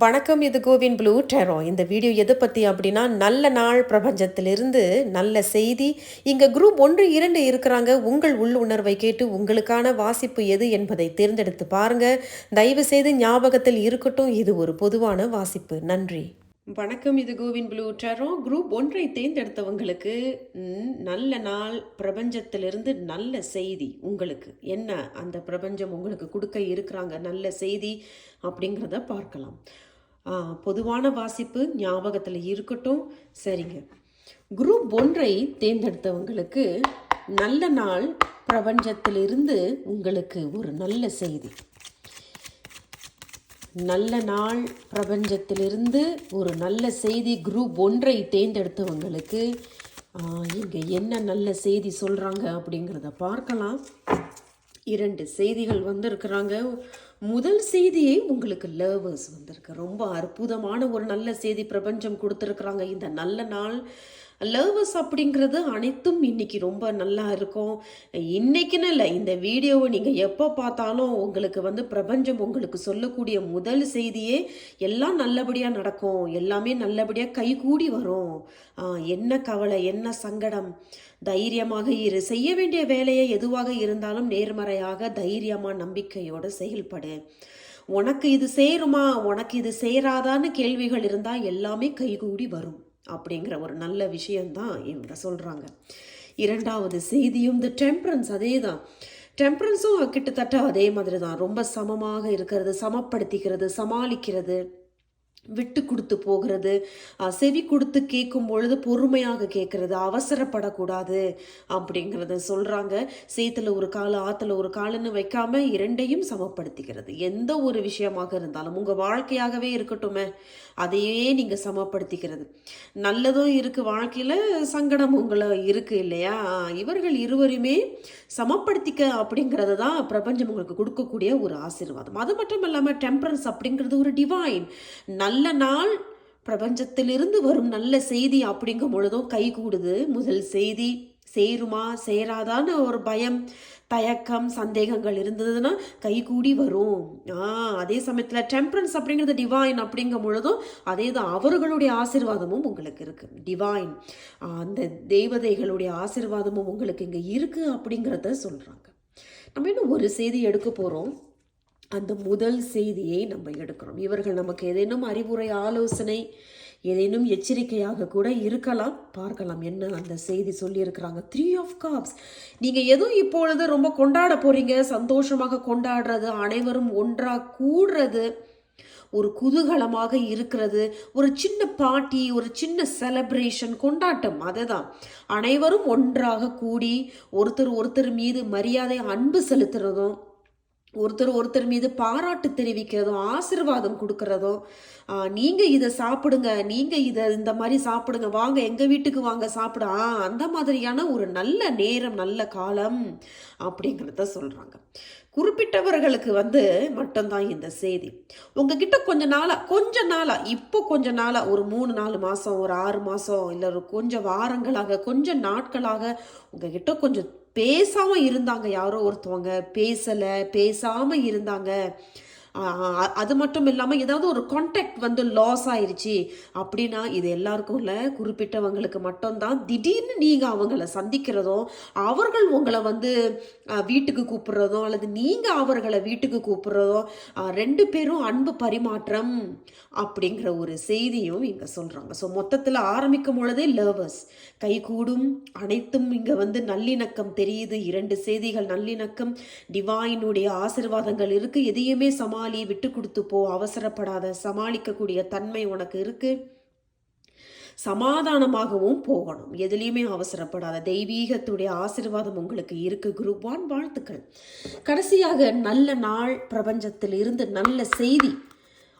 வணக்கம் இது CoWIN blue டெரோ. இந்த வீடியோ எதை பற்றி அப்படின்னா நல்ல நாள் பிரபஞ்சத்திலிருந்து நல்ல செய்தி. இங்கே குரூப் ஒன்று இரண்டு இருக்கிறாங்க. உங்கள் உள்ளுணர்வை கேட்டு உங்களுக்கான வாசிப்பு எது என்பதை தேர்ந்தெடுத்து பாருங்கள் தயவு செய்து ஞாபகத்தில் இருக்கட்டும். இது ஒரு பொதுவான வாசிப்பு. நன்றி. வணக்கம் இது கோவின் ப்ளூ டரோ. குரூப் ஒன்றை தேர்ந்தெடுத்தவங்களுக்கு நல்ல நாள் பிரபஞ்சத்திலிருந்து நல்ல செய்தி உங்களுக்கு. என்ன அந்த பிரபஞ்சம் உங்களுக்கு கொடுக்க இருக்கிறாங்க நல்ல செய்தி அப்படிங்கிறத பார்க்கலாம். பொதுவான வாசிப்பு ஞாபகத்தில் இருக்கட்டும். சரிங்க. குரூப் ஒன்றை தேர்ந்தெடுத்தவங்களுக்கு நல்ல நாள் பிரபஞ்சத்திலிருந்து உங்களுக்கு ஒரு நல்ல செய்தி. நல்ல நாள் பிரபஞ்சத்திலிருந்து ஒரு நல்ல செய்தி குரூப் ஒன்றை தேர்ந்தெடுத்தவங்களுக்கு இங்கே என்ன நல்ல செய்தி சொல்கிறாங்க அப்படிங்கிறத பார்க்கலாம். இரண்டு செய்திகள் வந்திருக்கிறாங்க. முதல் செய்தியை உங்களுக்கு லவர்ஸ் வந்திருக்கு. ரொம்ப அற்புதமான ஒரு நல்ல செய்தி பிரபஞ்சம் கொடுத்துருக்குறாங்க. இந்த நல்ல நாள் லவ்வர்ஸ் அப்படிங்கிறது அனைத்தும் இன்னைக்கு ரொம்ப நல்லா இருக்கும். இன்னைக்குன்னு இல்லை இந்த வீடியோவை நீங்கள் எப்போ பார்த்தாலும் உங்களுக்கு வந்து பிரபஞ்சம் உங்களுக்கு சொல்லக்கூடிய முதல் செய்தியே எல்லாம் நல்லபடியாக நடக்கும். எல்லாமே நல்லபடியாக கைகூடி வரும். என்ன கவலை என்ன சங்கடம்? தைரியமாக இரு. செய்ய வேண்டிய வேலையை எதுவாக இருந்தாலும் நேர்மறையாக தைரியமாக நம்பிக்கையோடு செயல்படு. உனக்கு இது சேருமா? உனக்கு இது சேராதான்னு கேள்விகள் இருந்தால் எல்லாமே கைகூடி வரும். அப்படிங்கிற ஒரு நல்ல விஷயந்தான் இவங்க சொல்கிறாங்க இரண்டாவது செய்தியும் த டெம்பரன்ஸ் அதே தான் டெம்பரன்ஸும் கிட்டத்தட்ட அதே மாதிரி தான் ரொம்ப சமமாக இருக்கிறது சமப்படுத்திக்கிறது சமாளிக்கிறது. விட்டு கொடுத்து போகிறது செவி கொடுத்து கேட்கும் பொழுது பொறுமையாக கேட்கறது. அவசரப்படக்கூடாது அப்படிங்கிறத சொல்கிறாங்க சேத்துல ஒரு கால் ஆற்றுல ஒரு காலுன்னு வைக்காம இரண்டையும் சமப்படுத்திக்கிறது. எந்த ஒரு விஷயமாக இருந்தாலும் உங்கள் வாழ்க்கையாகவே இருக்கட்டுமே அதையே நீங்கள் சமப்படுத்திக்கிறது. நல்லதும் இருக்குது வாழ்க்கையில் சங்கடம் உங்களை இருக்குது இல்லையா? இவர்கள் இருவருமே சமப்படுத்திக்க அப்படிங்கிறது தான் பிரபஞ்சம் உங்களுக்கு கொடுக்கக்கூடிய ஒரு ஆசீர்வாதம். அது மட்டும் இல்லாமல் டெம்பரன்ஸ் அப்படிங்கிறது ஒரு டிவைன் நல்ல நல்ல நாள் பிரபஞ்சத்திலிருந்து வரும் நல்ல செய்தி அப்படிங்கும் பொழுதும் கைகூடுது முதல் செய்தி சேருமா சேராதான்னு ஒரு பயம் தயக்கம் சந்தேகங்கள் இருந்ததுன்னா கைகூடி வரும். ஆ அதே சமயத்தில் டெம்பரன்ஸ் அப்படிங்கிறது டிவைன் அப்படிங்கும் பொழுதும் அதே தான் அவர்களுடைய ஆசிர்வாதமும் உங்களுக்கு இருக்குது டிவைன் அந்த தேவதைகளுடைய ஆசீர்வாதமும் உங்களுக்கு இங்கே இருக்குது அப்படிங்கிறத சொல்கிறாங்க நம்ம இன்னும் ஒரு செய்தி எடுக்க போகிறோம் அந்த முதல் செய்தியை நம்ம எடுக்கிறோம். இவர்கள் நமக்கு ஏதேனும் அறிவுரை ஆலோசனை ஏதேனும் எச்சரிக்கையாக கூட இருக்கலாம். பார்க்கலாம் என்ன அந்த செய்தி சொல்லியிருக்கிறாங்க. த்ரீ ஆஃப் காப்ஸ் நீங்கள் எதுவும் இப்பொழுது ரொம்ப கொண்டாட போகிறீங்க சந்தோஷமாக கொண்டாடுறது அனைவரும் ஒன்றாக கூடுறது ஒரு குதூகலமாக இருக்கிறது ஒரு சின்ன பார்ட்டி ஒரு சின்ன செலப்ரேஷன் கொண்டாட்டம் அதுதான். அனைவரும் ஒன்றாக கூடி ஒருத்தர் ஒருத்தர் மீது மரியாதை அன்பு செலுத்துறதும் ஒருத்தர் ஒருத்தர் மீது பாராட்டு தெரிவிக்கிறதும் ஆசீர்வாதம் கொடுக்கறதும் நீங்கள் இதை சாப்பிடுங்க நீங்கள் இதை இந்த மாதிரி சாப்பிடுங்க வாங்க எங்கள் வீட்டுக்கு வாங்க சாப்பிட. ஆ, அந்த மாதிரியான ஒரு நல்ல நேரம் நல்ல காலம் அப்படிங்கிறத சொல்கிறாங்க குறிப்பிட்டவர்களுக்கு வந்து மட்டும்தான் இந்த செய்தி. உங்ககிட்ட கொஞ்ச நாளாக கொஞ்ச நாளாக இப்போ கொஞ்ச நாளாக ஒரு மூணு நாலு மாதம் ஒரு ஆறு மாதம் இல்லை ஒரு கொஞ்சம் வாரங்களாக கொஞ்சம் நாட்களாக உங்ககிட்ட கொஞ்சம் பேசாமல் இருந்தாங்க யாரோ ஒருத்தவங்க. பேசலை பேசாமல் இருந்தாங்க. அது மட்டும் இல்லாமல் ஏதாவது ஒரு கான்டாக்ட் வந்து லாஸ் ஆயிடுச்சு அப்படின்னா இது எல்லாருக்கும் இல்லை. குறிப்பிட்டவங்களுக்கு மட்டும்தான். திடீர்னு நீங்கள் அவங்கள சந்திக்கிறதும் அவர்கள் உங்களை வந்து வீட்டுக்கு கூப்பிட்றதோ அல்லது நீங்கள் அவர்களை வீட்டுக்கு கூப்பிட்றதோ ரெண்டு பேரும் அன்பு பரிமாற்றம் அப்படிங்கிற ஒரு செய்தியும் இங்கே சொல்கிறாங்க ஸோ மொத்தத்தில் ஆரம்பிக்கும் பொழுதே லவர்ஸ் கைகூடும் அனைத்தும் இங்கே வந்து நல்லிணக்கம் தெரியுது. இரண்டு செய்திகள் நல்லிணக்கம். டிவாயினுடைய ஆசிர்வாதங்கள் இருக்குது எதையுமே சமா சமாளி விட்டு கொடுத்து போ அவசரப்படாத சமாளிக்கக்கூடிய தன்மை உனக்கு இருக்கு. சமாதானமாகவும் போகணும். எதுலேயுமே அவசரப்படாத. தெய்வீகத்துடைய ஆசிர்வாதம் உங்களுக்கு இருக்கு குரூப் ஒன் வாழ்த்துக்கள். கடைசியாக நல்ல நாள் பிரபஞ்சத்தில் இருந்து நல்ல செய்தி.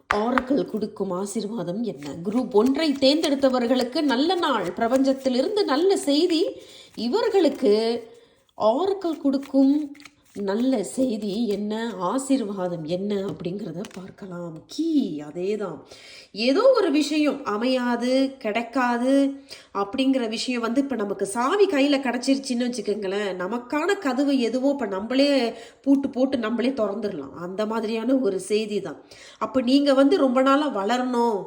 ஆறுகள் கொடுக்கும் ஆசிர்வாதம் என்ன? குரூப் ஒன்றை தேர்ந்தெடுத்தவர்களுக்கு நல்ல நாள் பிரபஞ்சத்திலிருந்து நல்ல செய்தி. இவர்களுக்கு ஆறுகள் கொடுக்கும் நல்ல செய்தி என்ன ஆசீர்வாதம் என்ன அப்படிங்கிறத பார்க்கலாம். கீ அதே தான் ஏதோ ஒரு விஷயம் அமையாது கிடைக்காது அப்படிங்கிற விஷயம் வந்து இப்போ நமக்கு சாவி கையில் கிடச்சிருச்சின்னு வச்சுக்கோங்களேன் நமக்கான கதவு எதுவோ இப்போ நம்மளே பூட்டு போட்டு நம்மளே திறந்துடலாம். அந்த மாதிரியான ஒரு செய்தி தான். அப்போ நீங்கள் வந்து ரொம்ப நாளாக வளரணும்.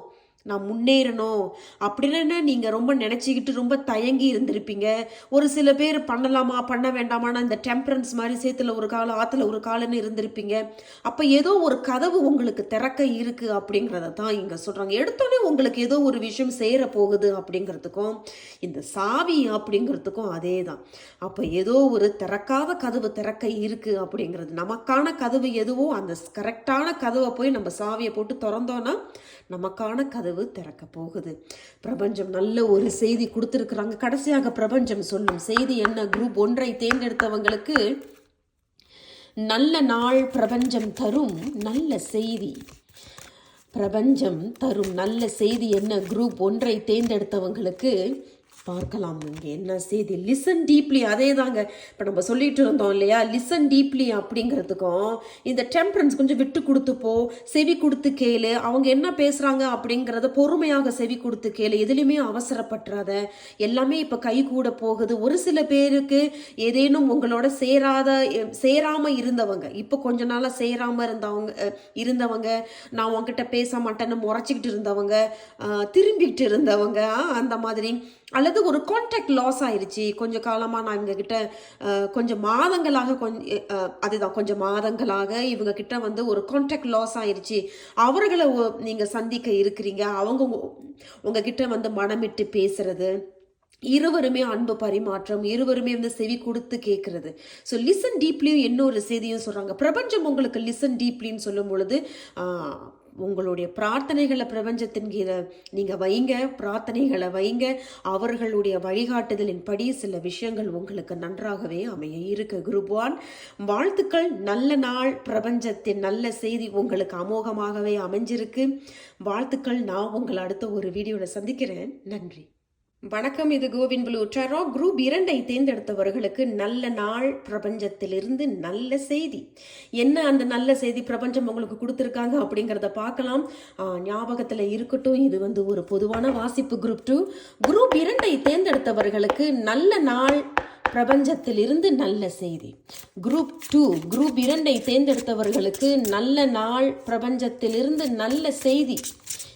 நான் முன்னேறணும். அப்படின்னு நீங்கள் ரொம்ப நினச்சிக்கிட்டு ரொம்ப தயங்கி இருந்திருப்பீங்க. ஒரு சில பேர் பண்ணலாமா பண்ண வேண்டாமான்னு இந்த டெம்பரன்ஸ் மாதிரி சேத்துல ஒரு காலம் ஆற்றுல ஒரு காலன்னு இருந்திருப்பீங்க. அப்போ ஏதோ ஒரு கதவு உங்களுக்கு திறக்க இருக்குது அப்படிங்கிறத தான் இங்கே சொல்கிறாங்க எடுத்தோடனே உங்களுக்கு ஏதோ ஒரு விஷயம் சேர போகுது அப்படிங்கிறதுக்கும் இந்த சாவி அப்படிங்கிறதுக்கும் அதே தான். அப்போ ஏதோ ஒரு திறக்காத கதவு திறக்க இருக்குது அப்படிங்கிறது நமக்கான கதவு எதுவோ அந்த கரெக்டான கதவை போய் நம்ம சாவியை போட்டு திறந்தோன்னா நமக்கான கதவு திறக்க போகுது. பிரபஞ்சம் நல்ல ஒரு செய்தி கொடுத்துருக்குறாங்க. கடைசியாக பிரபஞ்சம் சொல்லும் செய்தி என்ன? குரூப் ஒன்றை தேர்ந்தெடுத்தவங்களுக்கு நல்ல நாள் பிரபஞ்சம் தரும் நல்ல செய்தி. பிரபஞ்சம் தரும் நல்ல செய்தி என்ன? குரூப் ஒன்றை தேர்ந்தெடுத்தவங்களுக்கு பார்க்கலாம் இங்கே. என்ன செய்தி? லிசன் டீப்லி அதே தாங்க இப்போ நம்ம சொல்லிட்டு இருந்தோம் இல்லையா? லிசன் டீப்லி அப்படிங்கிறதுக்கும் இந்த டெம்பரன்ஸ் கொஞ்சம் விட்டு கொடுத்துப்போ செவி கொடுத்து கேளு. அவங்க என்ன பேசுகிறாங்க அப்படிங்கிறத பொறுமையாக செவி கொடுத்து கேளு. எதுலேயுமே அவசரப்பட்டுறாத. எல்லாமே இப்போ கை கூட போகுது. ஒரு சில பேருக்கு ஏதேனும் உங்களோட சேராத சேராமல் இருந்தவங்க இப்போ கொஞ்ச நாளாக சேராமல் இருந்தவங்க இருந்தவங்க நான் உங்ககிட்ட பேச மாட்டேன்னு முறைச்சிக்கிட்டு இருந்தவங்க திரும்பிக்கிட்டு இருந்தவங்க அந்த மாதிரி. அல்லது ஒரு கான்டாக்ட் லாஸ் ஆயிடுச்சு கொஞ்சம் காலமாக நான் இவங்கக்கிட்ட கொஞ்சம் மாதங்களாக கொஞ்சம் அதுதான் கொஞ்சம் மாதங்களாக இவங்கக்கிட்ட வந்து ஒரு கான்டாக்ட் லாஸ் ஆயிடுச்சு அவர்களை நீங்கள் சந்திக்க இருக்கிறீங்க. அவங்க உங்ககிட்ட வந்து மனமிட்டு பேசுறது. இருவருமே அன்பு பரிமாற்றம் இருவருமே வந்து செவி கொடுத்து கேட்கறது ஸோ லிசன் டீப்லியும் இன்னொரு செய்தியும் சொல்கிறாங்க பிரபஞ்சம் உங்களுக்கு லிசன் டீப்லின்னு சொல்லும் பொழுது உங்களுடைய பிரார்த்தனைகளை பிரபஞ்சத்தின் கீழே நீங்கள் வைங்க பிரார்த்தனைகளை வைங்க. அவர்களுடைய வழிகாட்டுதலின் படி சில விஷயங்கள் உங்களுக்கு நன்றாகவே அமைய இருக்கு. குருபான் வாழ்த்துக்கள். நல்ல நாள். பிரபஞ்சத்தின் நல்ல செய்தி உங்களுக்கு அமோகமாகவே அமைஞ்சிருக்கு. வாழ்த்துக்கள். நான் உங்களை அடுத்த ஒரு வீடியோவில் சந்திக்கிறேன். நன்றி. வணக்கம் இது கோவின் ப்ளூ டெரோ குரூப் இரண்டை தேர்ந்தெடுத்தவர்களுக்கு நல்ல நாள் பிரபஞ்சத்திலிருந்து நல்ல செய்தி. என்ன அந்த நல்ல செய்தி பிரபஞ்சம் உங்களுக்கு கொடுத்துருக்காங்க அப்படிங்கிறத பார்க்கலாம். ஞாபகத்தில் இருக்கட்டும். இது வந்து ஒரு பொதுவான வாசிப்பு குரூப் டூ. குரூப் இரண்டை தேர்ந்தெடுத்தவர்களுக்கு நல்ல நாள் பிரபஞ்சத்திலிருந்து நல்ல செய்தி. குரூப் டூ குரூப் இரண்டை தேர்ந்தெடுத்தவர்களுக்கு நல்ல நாள் பிரபஞ்சத்திலிருந்து நல்ல செய்தி.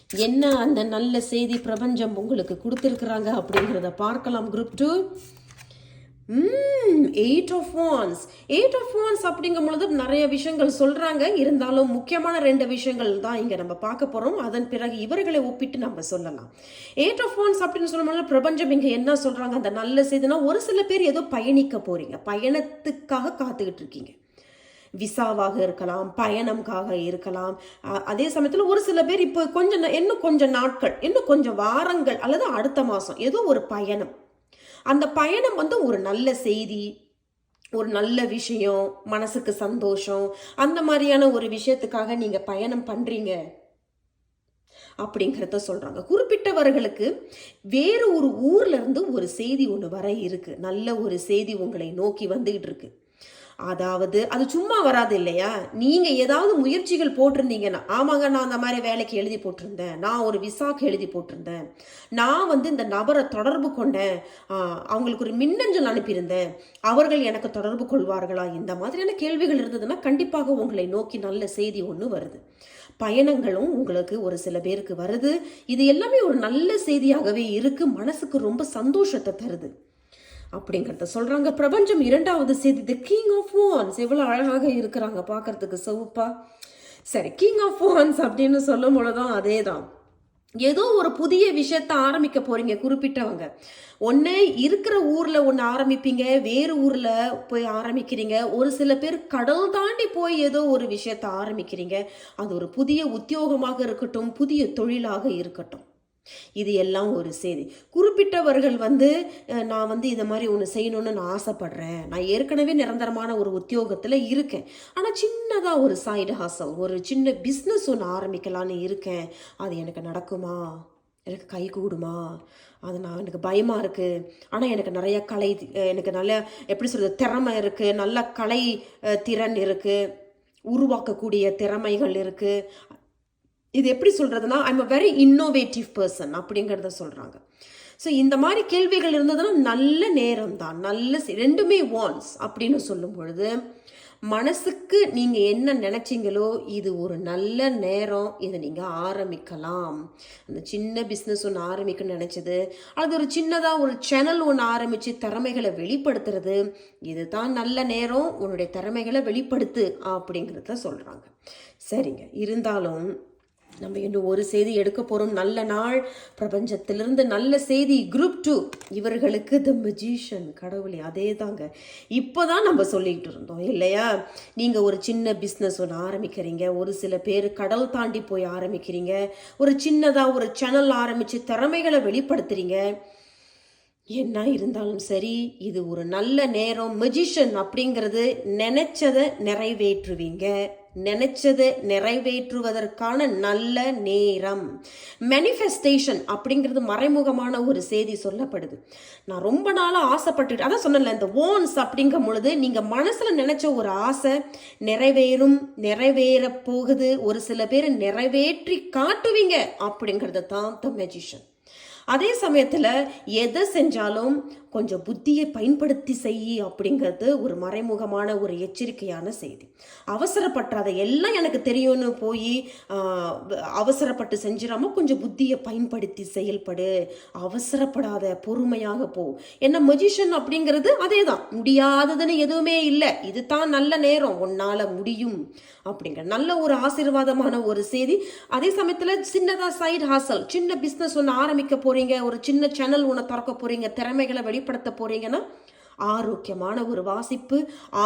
என்ன அந்த நல்ல செய்தி பிரபஞ்சம் உங்களுக்கு கொடுத்துருக்குறாங்க அப்படிங்கிறத பார்க்கலாம். Group two eight of wands eight of wands அப்படிங்கும் பொழுது நிறைய விஷயங்கள் சொல்கிறாங்க இருந்தாலும் முக்கியமான ரெண்டு விஷயங்கள் தான் இங்கே நம்ம பார்க்க போகிறோம் அதன் பிறகு இவர்களை ஒப்பிட்டு நம்ம சொல்லலாம். எயிட் ஆஃப் ஒன்ஸ் அப்படின்னு சொல்லும்போது பிரபஞ்சம் இங்கே என்ன சொல்கிறாங்க அந்த நல்ல செய்தினா ஒரு சில பேர் ஏதோ பயணிக்க போகிறீங்க பயணத்துக்காக காத்துக்கிட்டு இருக்கீங்க. விசாவாக இருக்கலாம் பயணம்காக இருக்கலாம். அதே சமயத்தில் ஒரு சில பேர் இப்போ கொஞ்சம் இன்னும் கொஞ்சம் நாட்கள் இன்னும் கொஞ்சம் வாரங்கள் அல்லது அடுத்த மாதம் ஏதோ ஒரு பயணம். அந்த பயணம் வந்து ஒரு நல்ல செய்தி ஒரு நல்ல விஷயம் மனசுக்கு சந்தோஷம் அந்த மாதிரியான ஒரு விஷயத்துக்காக நீங்கள் பயணம் பண்ணுறீங்க அப்படிங்கிறத சொல்கிறாங்க குறிப்பிட்டவர்களுக்கு வேறு ஒரு ஊர்லேருந்து ஒரு செய்தி ஒன்று வர இருக்குது நல்ல ஒரு செய்தி உங்களை நோக்கி வந்துக்கிட்டு இருக்குது அதாவது அது சும்மா வராது இல்லையா? நீங்கள் ஏதாவது முயற்சிகள் போட்டிருந்தீங்கன்னா ஆமாங்க நான் அந்த மாதிரி வேலைக்கு எழுதி போட்டிருந்தேன். நான் ஒரு விசாக்கு எழுதி போட்டிருந்தேன். நான் வந்து இந்த நபரை தொடர்பு கொண்டேன். அவங்களுக்கு ஒரு மின்னஞ்சல் அனுப்பியிருந்தேன். அவர்கள் எனக்கு தொடர்பு கொள்வார்களா? இந்த மாதிரியான கேள்விகள் இருந்ததுன்னா கண்டிப்பாக உங்களை நோக்கி நல்ல செய்தி ஒன்று வருது. பயணங்களும் உங்களுக்கு ஒரு சில பேருக்கு வருது. இது எல்லாமே ஒரு நல்ல செய்தியாகவே இருக்குது மனசுக்கு ரொம்ப சந்தோஷத்தை தருது. அப்படிங்கிறத சொல்கிறாங்க பிரபஞ்சம் இரண்டாவது செய்தி த கிங் ஆஃப் வான்ஸ் எவ்வளோ அழகாக இருக்கிறாங்க பார்க்கறதுக்கு சிவப்பா. சரி கிங் ஆஃப் வான்ஸ் அப்படின்னு சொல்லும் பொழுதும் அதே தான் ஏதோ ஒரு புதிய விஷயத்த ஆரம்பிக்க போறீங்க குறிப்பிட்டவங்க. ஒன்று இருக்கிற ஊரில் ஒன்று ஆரம்பிப்பீங்க வேறு ஊரில் போய் ஆரம்பிக்கிறீங்க. ஒரு சில பேர் கடல் தாண்டி போய் ஏதோ ஒரு விஷயத்த ஆரம்பிக்கிறீங்க. அது ஒரு புதிய உத்தியோகமாக இருக்கட்டும் புதிய தொழிலாக இருக்கட்டும். இது எல்லாம் ஒரு செய்தி. குறிப்பிட்டவர்கள் வந்து நான் வந்து இந்த மாதிரி ஒன்று செய்யணும்னு நான் ஆசைப்படுறேன். நான் ஏற்கனவே நிரந்தரமான ஒரு உத்தியோகத்தில் இருக்கேன். ஆனால் சின்னதாக ஒரு சைடு ஹாசல் ஒரு சின்ன பிஸ்னஸ் ஒன்று ஆரம்பிக்கலான்னு இருக்கேன். அது எனக்கு நடக்குமா? எனக்கு கை கூடுமா? அது நான் எனக்கு பயமாக இருக்குது ஆனால் எனக்கு நிறைய கலை எனக்கு நல்ல எப்படி சொல்கிறது திறமை இருக்குது நல்ல கலை திறன் இருக்குது உருவாக்கக்கூடிய திறமைகள் இருக்குது இது எப்படி சொல்கிறதுனா I'm a very innovative person அப்படிங்கிறத சொல்கிறாங்க ஸோ இந்த மாதிரி கேள்விகள் இருந்ததுன்னா நல்ல நேரம் தான் நல்ல ரெண்டுமே வான்ஸ் அப்படின்னு சொல்லும் பொழுது மனசுக்கு நீங்கள் என்ன நினச்சிங்களோ இது ஒரு நல்ல நேரம் இதை நீங்கள் ஆரம்பிக்கலாம். அந்த சின்ன பிஸ்னஸ் ஒன்று ஆரம்பிக்கணும்னு நினச்சது அது ஒரு சின்னதாக ஒரு சேனல் ஒன்று ஆரம்பித்து திறமைகளை வெளிப்படுத்துறது இதுதான் நல்ல நேரம் உன்னுடைய திறமைகளை வெளிப்படுத்து அப்படிங்கிறத சொல்கிறாங்க சரிங்க இருந்தாலும் நம்ம இன்னும் ஒரு செய்தி எடுக்க போகிறோம் நல்ல நாள். பிரபஞ்சத்திலிருந்து நல்ல செய்தி. குரூப் டூ இவர்களுக்கு த மெஜிஷியன் கடவுளே அதே தாங்க இப்போ தான் நம்ம சொல்லிக்கிட்டு இருந்தோம் இல்லையா? நீங்கள் ஒரு சின்ன பிஸ்னஸ் ஒன்று ஆரம்பிக்கிறீங்க. ஒரு சில பேர் கடல் தாண்டி போய் ஆரம்பிக்கிறீங்க. ஒரு சின்னதாக ஒரு சேனல் ஆரம்பித்து திறமைகளை வெளிப்படுத்துகிறீங்க என்ன இருந்தாலும் சரி இது ஒரு நல்ல நேரம். மெஜிஷியன் அப்படிங்கிறது நினச்சதை நிறைவேற்றுவீங்க. நினைச்சதை நிறைவேற்றுவதற்கான நல்ல நேரம். மேனிஃபெஸ்டேஷன் அப்படிங்கிறது மறைமுகமான ஒரு செய்தி சொல்லப்படுது. நான் ரொம்ப நாளாக ஆசைப்பட்டு அதான் சொன்னேன்ல இந்த ஓன்ஸ் அப்படிங்கும் பொழுது நீங்கள் மனசில் நினைச்ச ஒரு ஆசை நிறைவேறும் நிறைவேற போகுது. ஒரு சில பேர் நிறைவேற்றி காட்டுவீங்க அப்படிங்கிறது தான் த மெஜிஷன் அதே சமயத்தில் எதை செஞ்சாலும் கொஞ்சம் புத்தியை பயன்படுத்தி செய் அப்படிங்கிறது ஒரு மறைமுகமான ஒரு எச்சரிக்கையான செய்தி. அவசரப்பட்டாத எல்லாம் எனக்கு தெரியும்னு போய் அவசரப்பட்டு செஞ்சிடாம கொஞ்சம் புத்தியை பயன்படுத்தி செயல்படு. அவசரப்படாத பொறுமையாக போ. என்ன மெஜிஷியன் அப்படிங்கிறது அதே தான் முடியாததுன்னு எதுவுமே இல்லை. இது தான் நல்ல நேரம். உன்னால் முடியும் அப்படிங்கிற நல்ல ஒரு ஆசீர்வாதமான ஒரு செய்தி. அதே சமயத்தில் சின்னதாக சைடு ஹாசல் சின்ன பிஸ்னஸ் ஒன்று ஆரம்பிக்க போகிறீங்க ஒரு சின்ன சேனல் ஒன்று திறக்க போறீங்க திறமைகளை வெளிப்படுத்த போறீங்கன்னா ஆரோக்கியமான ஒரு வாசிப்பு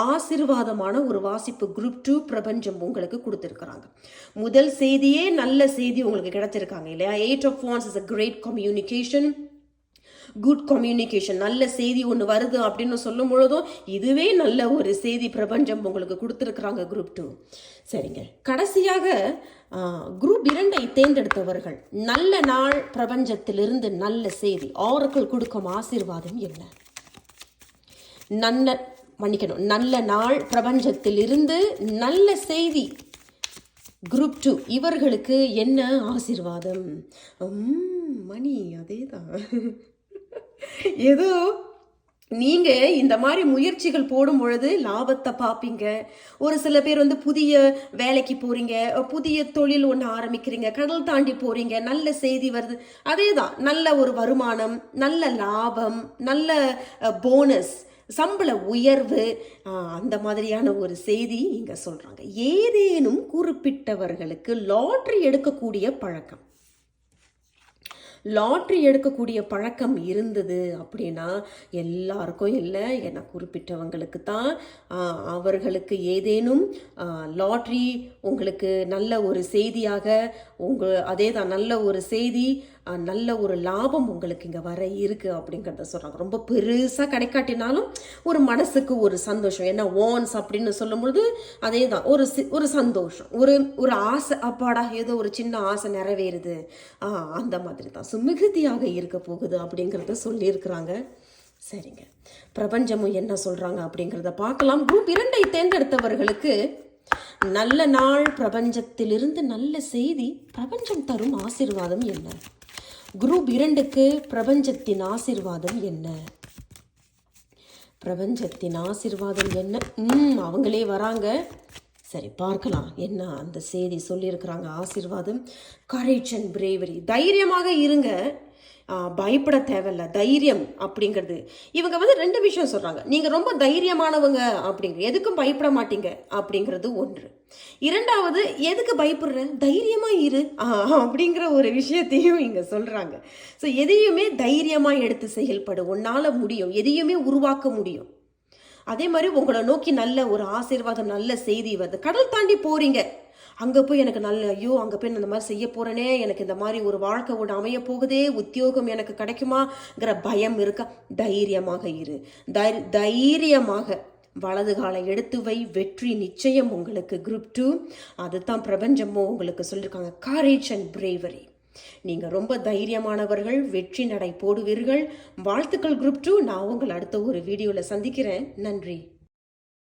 ஆசீர்வாதமான ஒரு வாசிப்பு குரூப் டூ பிரபஞ்சம் உங்களுக்கு கொடுத்துருக்குறாங்க. முதல் செய்தியே நல்ல செய்தி உங்களுக்கு கிடைச்சிருக்காங்க இல்லையா? Eight of wands is a great communication good communication நல்ல செய்தி ஒன்று வருது அப்படின்னு சொல்லும் பொழுதும் இதுவே நல்ல ஒரு செய்தி பிரபஞ்சம் உங்களுக்கு கொடுத்துருக்குறாங்க குரூப் டூ சரிங்க. கடைசியாக குரூப் இரண்டை தேர்ந்தெடுத்தவர்கள் நல்ல நாள் பிரபஞ்சத்திலிருந்து நல்ல செய்தி ஆறுக்கள் கொடுக்கும் ஆசீர்வாதம் என்ன? நல்ல மன்னிக்கணும். நல்ல நாள் பிரபஞ்சத்திலிருந்து நல்ல செய்தி குரூப் டூ இவர்களுக்கு என்ன ஆசிர்வாதம்? உம், மணி அதே தான் ஏதோ நீங்கள் இந்த மாதிரி முயற்சிகள் போடும் பொழுது லாபத்தை பார்ப்பீங்க ஒரு சில பேர் வந்து புதிய வேலைக்கு போகிறீங்க புதிய தொழில் ஒன்று ஆரம்பிக்கிறீங்க கடல் தாண்டி போகிறீங்க நல்ல செய்தி வருது. அதே தான் நல்ல ஒரு வருமானம் நல்ல லாபம் நல்ல போனஸ் சம்பள உயர்வு அந்த மாதிரியான ஒரு செய்தி இங்கே சொல்கிறாங்க ஏதேனும் குறிப்பிட்டவர்களுக்கு லாட்ரி எடுக்கக்கூடிய பழக்கம். லாட்ரி எடுக்கக்கூடிய பழக்கம் இருந்தது அப்படின்னா எல்லாருக்கும் இல்லை. என குறிப்பிட்டவங்களுக்கு தான் அவர்களுக்கு ஏதேனும் லாட்ரி உங்களுக்கு நல்ல ஒரு செய்தியாக உங்கள் அதே தான் நல்ல ஒரு செய்தி நல்ல ஒரு லாபம் உங்களுக்கு இங்கே வர இருக்கு அப்படிங்கிறத சொல்கிறாங்க ரொம்ப பெருசாக கிடைக்காட்டினாலும் ஒரு மனசுக்கு ஒரு சந்தோஷம். ஏன்னா ஓன்ஸ் அப்படின்னு சொல்லும்பொழுது அதே தான் ஒரு சி- ஒரு சந்தோஷம். ஒரு ஒரு ஆசை அப்பாடா ஏதோ ஒரு சின்ன ஆசை நிறைவேறுது. ஆ அந்த மாதிரி தான் சுமிகிருதியாக இருக்க போகுது அப்படிங்கிறத சொல்லியிருக்கிறாங்க. சரிங்க. பிரபஞ்சமும் என்ன சொல்கிறாங்க அப்படிங்கிறத பார்க்கலாம். குரூப் இரண்டை தேர்ந்தெடுத்தவர்களுக்கு நல்ல நாள் பிரபஞ்சத்திலிருந்து நல்ல செய்தி பிரபஞ்சம் தரும் ஆசீர்வாதம் என்ன? குரூப் இரண்டுக்கு பிரபஞ்சத்தின் ஆசிர்வாதம் என்ன? பிரபஞ்சத்தின் ஆசிர்வாதம் என்ன? ம் அவங்களே வராங்க. சரி பார்க்கலாம். என்ன அந்த செய்தி சொல்லியிருக்கிறாங்க? ஆசீர்வாதம் கரேஜ் அண்ட் பிரேவரி தைரியமாக இருங்க. பயப்பட தேவையில்ல. தைரியம் அப்படிங்கிறது. இவங்க வந்து ரெண்டு விஷயம் சொல்கிறாங்க நீங்கள் ரொம்ப தைரியமானவங்க அப்படிங்கிற எதுக்கும் பயப்பட மாட்டீங்க அப்படிங்கிறது ஒன்று. இரண்டாவது எதுக்கு பயப்படுற? தைரியமாக இரு. ஆ, அப்படிங்கிற ஒரு விஷயத்தையும் இங்கே சொல்கிறாங்க ஸோ எதையுமே தைரியமாக எடுத்து செயல்படும் உன்னால் முடியும். எதையுமே உருவாக்க முடியும். அதே மாதிரி உங்களை நோக்கி நல்ல ஒரு ஆசீர்வாதம் நல்ல செய்தி வருது. கடல் தாண்டி போறீங்க. அங்கே போய் எனக்கு நல்ல ஐயோ அங்கே போய் நான் இந்த மாதிரி செய்ய போகிறேனே எனக்கு இந்த மாதிரி ஒரு வாழ்க்கை ஒன்று அமைய போகுதே உத்தியோகம் எனக்கு கிடைக்குமாங்கிற பயம் இருக்கா? தைரியமாக இரு. தை- தைரியமாக வலது காலை எடுத்து வை. வெற்றி நிச்சயம் உங்களுக்கு. குரூப் டூ அதுதான் பிரபஞ்சமும் உங்களுக்கு சொல்லியிருக்காங்க காரேஜ் அண்ட் பிரேவரி நீங்கள் ரொம்ப தைரியமானவர்கள் வெற்றி நடை போடுவீர்கள். வாழ்த்துக்கள் குரூப் டூ. நான் உங்களை அடுத்த ஒரு வீடியோவில் சந்திக்கிறேன். நன்றி.